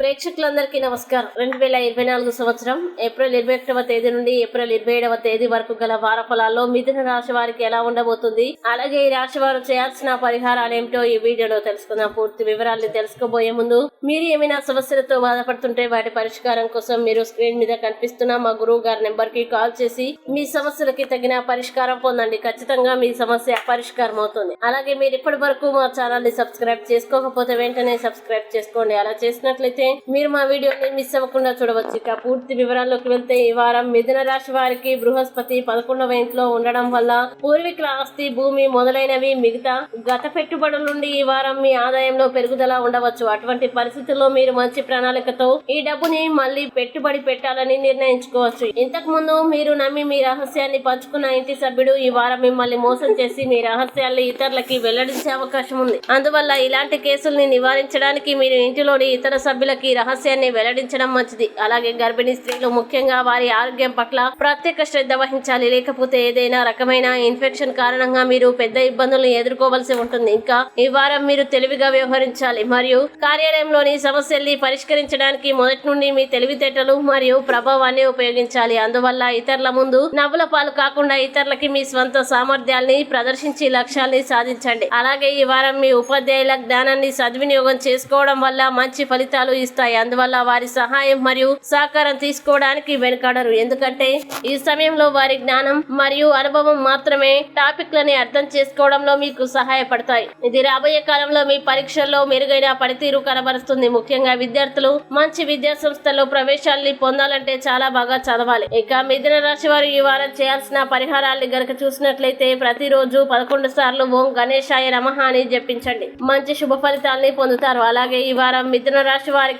ప్రేక్షకులందరికీ నమస్కారం. రెండు వేల ఇరవై నాలుగు సంవత్సరం ఏప్రిల్ ఇరవై ఒకటవ తేదీ నుండి ఏప్రిల్ ఇరవై ఏడవ తేదీ వరకు గల వార ఫలాల్లో మిథున రాశి వారికి ఎలా ఉండబోతుంది? అలాగే ఈ రాశి వారు చేయాల్సిన పరిహారాలు ఏమిటో ఈ వీడియోలో తెలుసుకుందాం. పూర్తి వివరాలను తెలుసుకోబోయే ముందు మీరు ఏమైనా సమస్యలతో బాధపడుతుంటే వాటి పరిష్కారం కోసం మీరు స్క్రీన్ మీద కనిపిస్తున్న మా గురువు గారి నెంబర్కి కాల్ చేసి మీ సమస్యలకి తగిన పరిష్కారం పొందండి. ఖచ్చితంగా మీ సమస్య పరిష్కారం అవుతుంది. అలాగే మీరు ఇప్పటి వరకు మా ఛానల్ని సబ్స్క్రైబ్ చేసుకోకపోతే వెంటనే సబ్స్క్రైబ్ చేసుకోండి. అలా చేసినట్లయితే మీరు మా వీడియోని మిస్ అవ్వకుండా చూడవచ్చు. ఇక పూర్తి వివరాల్లోకి వెళ్తే ఈ వారం మిథున రాశి వారికి బృహస్పతి పదకొండవ ఇంట్లో ఉండడం వల్ల పూర్వీకుల ఆస్తి భూమి మొదలైనవి మిగతా గత పెట్టుబడుల నుండి ఈ వారం మీ ఆదాయంలో పెరుగుదల ఉండవచ్చు. అటువంటి పరిస్థితుల్లో మీరు మంచి ప్రణాళికతో ఈ డబ్బుని మళ్ళీ పెట్టుబడి పెట్టాలని నిర్ణయించుకోవచ్చు. ఇంతకు ముందు మీరు నమ్మి మీ రహస్యాన్ని పంచుకున్న ఇంటి సభ్యుడు ఈ వారం మిమ్మల్ని మోసం చేసి మీ రహస్యాల్ని ఇతరులకి వెల్లడించే అవకాశం ఉంది. అందువల్ల ఇలాంటి కేసుల్ని నివారించడానికి మీరు ఇంటిలోని ఇతర సభ్యులకి రహస్యాన్ని వెల్లడించడం మంచిది. అలాగే గర్భిణీ స్త్రీలు ముఖ్యంగా వారి ఆరోగ్యం పట్ల ప్రత్యేక శ్రద్ధ వహించాలి. లేకపోతే ఏదైనా రకమైన ఇన్ఫెక్షన్ కారణంగా మీరు పెద్ద ఇబ్బందులను ఎదుర్కోవలసి ఉంటుంది. ఇంకా ఈ వారం మీరు తెలివిగా వ్యవహరించాలి. మరియు కార్యాలయంలోని సమస్యల్ని పరిష్కరించడానికి మొదటి నుండి మీ తెలివితేటలు మరియు ప్రభావాన్ని ఉపయోగించాలి. అందువల్ల ఇతరుల ముందు నవ్వుల పాలు కాకుండా ఇతరులకి మీ స్వంత సామర్థ్యాల్ని ప్రదర్శించి లక్ష్యాల్ని సాధించండి. అలాగే ఈ వారం మీ ఉపాధ్యాయుల జ్ఞానాన్ని సద్వినియోగం చేసుకోవడం వల్ల మంచి ఫలితాలు ఇస్తాయి అందువల్ల వారి సహాయం మరియు సహకారం తీసుకోవడానికి వెనుకాడరు. ఎందుకంటే ఈ సమయంలో వారి జ్ఞానం మరియు అనుభవం మాత్రమే టాపిక్ లని అర్థం చేసుకోవడంలో మీకు సహాయపడతాయి. ఇది రాబోయే కాలంలో మీ పరీక్షల్లో మెరుగైన పనితీరు కనబరుస్తుంది. ముఖ్యంగా విద్యార్థులు మంచి విద్యా సంస్థల్లో ప్రవేశాల్ని పొందాలంటే చాలా బాగా చదవాలి. ఇక మిథున రాశి వారు ఈ వారం చేయాల్సిన పరిహారాల్ని గనక చూసినట్లయితే ప్రతిరోజు పదకొండు సార్లు ఓం గణేశాయ నమహ అని జపించండి. మంచి శుభ ఫలితాల్ని పొందుతారు. అలాగే ఈ వారం మిథున రాశి వారికి